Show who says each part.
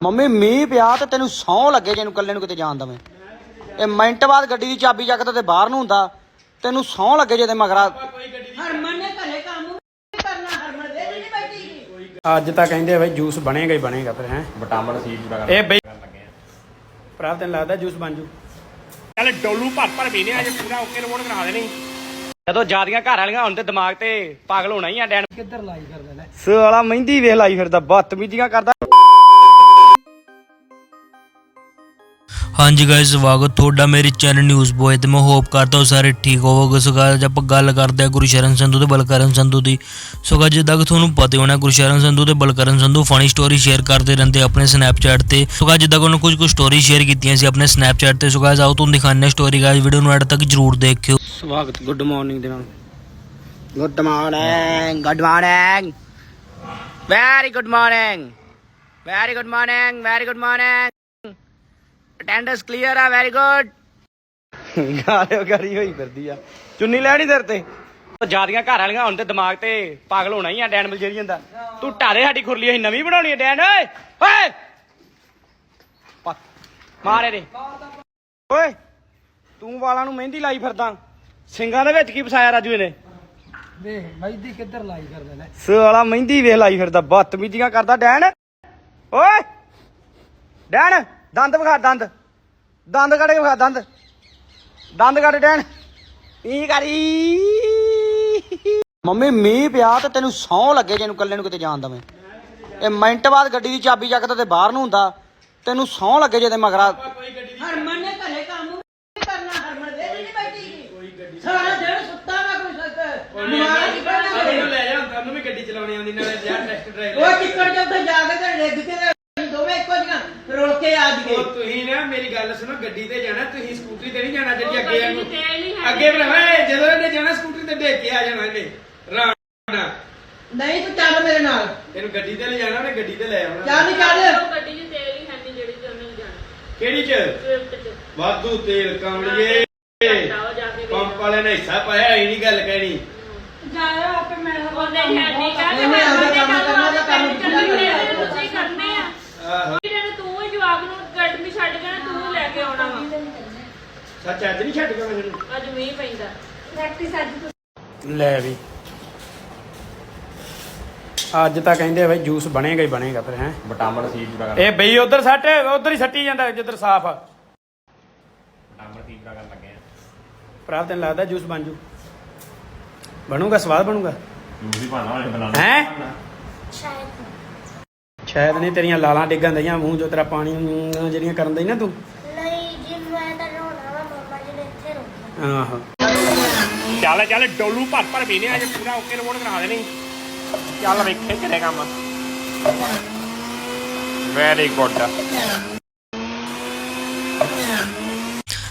Speaker 1: Mummy ਮੀਂਹ ਪਿਆ ਤੇ ਤੈਨੂੰ ਸੌਂ ਲੱਗੇ ਜੇ ਨੂੰ ਕੱਲੇ ਨੂੰ ਕਿਤੇ ਜਾਣ ਦਵੇਂ। ਇਹ ਮਿੰਟ ਬਾਅਦ ਗੱਡੀ ਦੀ ਚਾਬੀ ਚੱਕਦਾ ਤੇ ਬਾਹਰ ਨੂੰ ਹੁੰਦਾ। ਤੈਨੂੰ ਸੌਂ ਲੱਗੇ ਜੇ ਤੇ ਮਗਰਾ
Speaker 2: ਹਰਮਨ ਨੇ ਘਰੇ ਕੰਮ ਵੀ ਕਰਨਾ ਹਰਮਨ ਦੇ ਨਹੀਂ ਬੈਠੀ ਗੀ।
Speaker 1: ਅੱਜ ਤਾਂ ਕਹਿੰਦੇ ਬਈ ਜੂਸ ਬਣੇਗਾ ਹੀ ਬਣੇਗਾ ਫਿਰ ਹੈ?
Speaker 3: ਵਿਟਾਮਿਨ ਸੀ ਪੂਰਾ
Speaker 1: ਇਹ ਬਈ ਭਰਾ ਤੈਨੂੰ ਲੱਗਦਾ ਜੂਸ ਬਣ ਜੂ?
Speaker 3: ਚੱਲ ਡੋਲੂ ਭਰ ਭਰ ਪੀਨੇ ਅੱਜ ਪੂਰਾ ਓਕੇ ਰਿਪੋਰਟ ਕਰਾ ਦੇਣੀ।
Speaker 1: ਜਦੋਂ ਜਿਆਦੀਆਂ ਘਰ ਵਾਲੀਆਂ ਹੁਣ ਤੇ ਦਿਮਾਗ ਤੇ ਪਾਗਲ ਹੋਣਾ ਹੀ ਆ ਡੈਨ
Speaker 2: ਕਿੱਧਰ ਲਾਈ ਕਰਦਾ ਲੈ
Speaker 1: ਸਾਲਾ ਮਹਿੰਦੀ ਵੇਖ ਲਾਈ ਫਿਰਦਾ ਬਦਤਮੀਜ਼ੀਆਂ ਕਰਦਾ।
Speaker 4: ਹਾਂਜੀ ਗਾਇਸ ਸਵਾਗਤ ਤੁਹਾਡਾ ਮੇਰੇ ਚੈਨਲ ਨਿਊਜ਼ ਬੋਏ ਤੇ ਮੈਂ ਹੋਪ ਕਰਦਾ ਹਾਂ ਸਾਰੇ ਠੀਕ ਹੋਵੋਗੇ। ਸੋ guys, ਆਪਾਂ ਗੱਲ ਕਰਦੇ ਹਾਂ ਗੁਰਸ਼ਰਨ ਸੰਧੂ ਤੇ ਬਲਕਰਨ ਸੰਧੂ ਦੀ। ਸੋ guys, ਜਿੱਦਾਂ ਕਿ ਤੁਹਾਨੂੰ ਪਤਾ ਹੀ ਹੋਣਾ ਗੁਰਸ਼ਰਨ ਸੰਧੂ ਤੇ Balkaran Sandhu funny story share ਕਰਦੇ ਰਹਿੰਦੇ ਆਪਣੇ ਸਨੈਪਚੈਟ ਤੇ। ਸੋ guys, ਜਿੱਦਾਂ ਕਿ ਉਹਨਾਂ ਕੁਝ ਕੁ ਸਟੋਰੀ ਸ਼ੇਅਰ ਕੀਤੀਆਂ ਸੀ ਆਪਣੇ ਸਨੈਪਚੈਟ ਤੇ। ਸੋ guys, ਆਓ ਤੁਹਾਨੂੰ ਦਿਖਾਉਂਦੇ ਹਾਂ ਸਟੋਰੀ ਗਾਇਸ ਵੀਡੀਓ ਨੂੰ ਐਡ ਤੱਕ ਜਰੂਰ ਦੇਖਿਓ।
Speaker 1: ਸਵਾਗਤ ਗੁੱਡ ਮਾਰਨਿੰਗ ਦੇ ਨਾਲ। Good morning good morning very good morning very good morning very good morning attendance clear ਆ ਵੈਰੀ ਗੁੱਡ ਗਾਲਿਓ ਗਰੀ ਹੋਈ ਫਿਰਦੀ ਆ। ਚੁੰਨੀ ਲੈਣੀ ਤੇਰੇ ਤੇ। ਜਿਆਦੀਆਂ ਘਰ ਵਾਲੀਆਂ ਹੁਣ ਤੇ ਦਿਮਾਗ ਤੇ ਪਾਗਲ ਹੋਣਾ ਹੀ ਆ ਡੈਨ ਮਲਜੇਰੀ ਜਾਂਦਾ ਤੂੰ ਢਾਰੇ ਸਾਡੀ ਖੁਰਲੀ ਅਸੀਂ ਨਵੀਂ ਬਣਾਉਣੀ ਆ ਡੈਨ ਓਏ! ਓਏ! ਮਾਰੇ ਦੇ ਓਏ! ਤੂੰ ਵਾਲਾਂ ਨੂੰ ਮਹਿੰਦੀ ਲਾਈ ਫਿਰਦਾ। ਸਿੰਘਾਂ ਦੇ ਵਿੱਚ ਕੀ ਫਸਾਇਆ ਰਾਜੂ ਇਹਨੇ?
Speaker 2: ਵੇਖ ਮੈਦੀ ਕਿੱਧਰ ਲਾਈ ਕਰਦਾ ਲੈ
Speaker 1: ਸਾਲਾ ਮਹਿੰਦੀ ਵੇਖ ਲਾਈ ਫਿਰਦਾ ਬਦਤਮੀਜ਼ੀਆਂ ਕਰਦਾ ਡੈਨ ਓਏ! ਡੈਨ ਦੰਦ ਵਿਖਾ ਦੰਦ। ਦੰਦ ਕੱਢ ਕੇ ਵਿਖਾ ਦੰਦ। ਦੰਦ ਕੱਢ ਡੈਨ ਕੀ ਕਰੀ ਮੰਮੀ ਮੀਂਹ ਪਿਆ ਤੇ ਤੈਨੂੰ ਸੌਂ ਲੱਗੇ ਜੇ ਨੂੰ ਕੱਲੇ ਨੂੰ ਕਿਤੇ ਜਾਣ ਦਵੇਂ। ਇਹ ਮਿੰਟ ਬਾਅਦ ਗੱਡੀ ਦੀ ਚਾਬੀ ਚੱਕਦਾ ਤੇ ਬਾਹਰ ਨੂੰ ਹੁੰਦਾ। ਤੈਨੂੰ ਸੌਂ ਲੱਗੇ ਜੇ ਤੇ ਮਗਰਾ
Speaker 2: ਹਰਮਨ ਨੇ ਘਰੇ ਕੰਮ ਵੀ ਕਰਨਾ ਹਰਮਨ ਦੇ ਨਹੀਂ ਬੈਠੀ। ਸਾਰਾ ਦਿਨ ਸੁੱਤਾ ਵਾ ਕੋਈ ਸੱਤ ਨਿਵਾਰਾ ਕੀ?
Speaker 3: ਲੈ ਜਾ ਉਹਨੂੰ ਵੀ ਗੱਡੀ ਚਲਾਉਣੀ ਆਉਂਦੀ ਨਾਲੇ ਯਾਰ ਟੈਸਟ ਡਰਾਈਵ
Speaker 2: ਉਹ ਚਿੱਕੜ ਚ ਉੱਥੇ ਜਾ ਕੇ ਤੇ ਡਿੱਗ ਕੇ ਤੇ ਅਸੀਂ ਦੋਵੇਂ ਇੱਕੋ ਜੀਆਂ ਕੇ ਆ ਜੀਏ
Speaker 3: ਉਹ ਤੁਸੀਂ ਨਾ ਮੇਰੀ ਗੱਲ ਸੁਣੋ ਗੱਡੀ ਤੇ ਜਾਣਾ ਤੁਸੀਂ ਸਕੂਟਰੀ ਤੇ ਨਹੀਂ ਜਾਣਾ ਜਿਹੜੀ ਅੱਗੇ ਇਹਨੂੰ ਅੱਗੇ ਭਰਾਵਾ ਜਦੋਂ ਇਹਨੇ ਜਾਣਾ ਸਕੂਟਰੀ ਤੇ ਡੇਕ ਕੇ ਆ ਜਾਣਾ ਇਹਨੇ। ਰਾਣਾ।
Speaker 2: ਨਹੀਂ ਤੂੰ ਚੱਲ ਮੇਰੇ ਨਾਲ।
Speaker 3: ਇਹਨੂੰ ਗੱਡੀ ਤੇ ਲੈ ਜਾਣਾ ਉਹਨੇ ਗੱਡੀ ਤੇ ਲੈ ਆਉਣਾ।
Speaker 2: ਚੱਲ ਚੱਲ।
Speaker 5: ਗੱਡੀ 'ਚ ਤੇਲ ਹੀ ਹੈ ਨਹੀਂ ਜਿਹੜੀ ਚ ਉਹਨੇ ਜਾਣਾ।
Speaker 3: ਕਿਹੜੀ ਚ?
Speaker 5: ਸਵਿਫਟ 'ਚ।
Speaker 3: ਵਾਧੂ ਤੇਲ ਕਮਲੀਏ
Speaker 5: ਜਾਓ ਜਾ ਕੇ
Speaker 3: ਪੰਪ ਵਾਲੇ ਨੇ ਹਿੱਸਾ ਪਾਇਆ ਇਹ ਨਹੀਂ ਗੱਲ ਕਹਿਣੀ।
Speaker 5: ਜਾਓ ਆਪੇ ਮੈਂ ਉਹਨੇ ਹੈ ਨਹੀਂ ਕਾ ਤੇ
Speaker 2: ਉਹਨੇ
Speaker 5: ਉਹਨੇ
Speaker 2: ਕੰਮ ਕਰਨਾ ਤੇ ਕੰਮ ਪੂਰਾ ਕਰਨਾ।
Speaker 5: ਤੁਸੀਂ ਕਰਨੇ ਆ
Speaker 3: ਆਹੋ
Speaker 5: ਇਹਨਾਂ ਤੂੰ ਜਵਾਬ ਨੂੰ ਗੱਡੀ ਛੱਡ ਕੇ ਨਾ ਤੂੰ ਲੈ ਕੇ ਆਉਣਾ ਵਾ।
Speaker 3: ਸੱਚ ਅੱਜ ਨਹੀਂ ਛੱਡ ਗਿਆ ਮੈਨੂੰ
Speaker 5: ਅੱਜ ਮੀਂਹ ਪੈਂਦਾ।
Speaker 1: ਲੈ ਵੀ। ਅੱਜ ਤਾਂ ਕਹਿੰਦੇ ਬਈ ਜੂਸ ਬਣੇਗਾ ਹੀ ਬਣੇਗਾ ਫਿਰ ਹੈ।
Speaker 3: ਵਿਟਾਮਿਨ ਸੀ ਪੂਰਾ
Speaker 1: ਇਹ ਬਈ ਉਧਰ ਸੱਟ ਉਧਰ ਹੀ ਸੱਟੀ ਜਾਂਦਾ ਜਿੱਧਰ ਸਾਫ਼। ਆ
Speaker 3: ਵਿਟਾਮਿਨ ਸੀ ਪੂਰਾ ਕਰਨ ਲੱਗੇ ਆ।
Speaker 1: ਭਰਾ ਤੈਨੂੰ ਲੱਗਦਾ ਜੂਸ ਬਣ ਜੂ? ਬਣੂਗਾ ਸਵਾਦ ਬਣੂਗਾ?
Speaker 3: ਜੂਸ ਹੀ ਪਾਣਾ ਹੋਏ ਬਣਾਉਣਾ
Speaker 1: ਹੈ? ਸ਼ਾਇਦ ਨਹੀਂ ਤੇਰੀਆਂ ਲਾਲਾਂ ਡਿੱਗਣ ਦਈਆਂ ਮੂੰਹ ਜੋ ਤੇਰਾ ਪਾਣੀ ਜਿਹੜੀਆਂ ਕਰਨ ਦਈ ਨਾ ਤੂੰ।
Speaker 6: ਨਹੀਂ ਜੀ ਮੈਂ ਤਾਂ ਰੋਣਾ ਵਾ ਮੰਮਾ ਜੀ ਨੇ ਇੱਥੇ ਰੋਕਿਆ।
Speaker 1: ਆਹੋ।
Speaker 3: ਚੱਲ ਚੱਲ ਡੋਲੂ ਭਰ ਭਰ ਪੀਨੇ ਅੱਜ ਪੂਰਾ ਓਕੇ ਰਿਪੋਰਟ ਕਰਾ ਦੇਣੀ। ਚੱਲ ਵੇਖੇ ਕਿਹੜੇ ਕੰਮ ਵੈਰੀ ਗੁੱਡ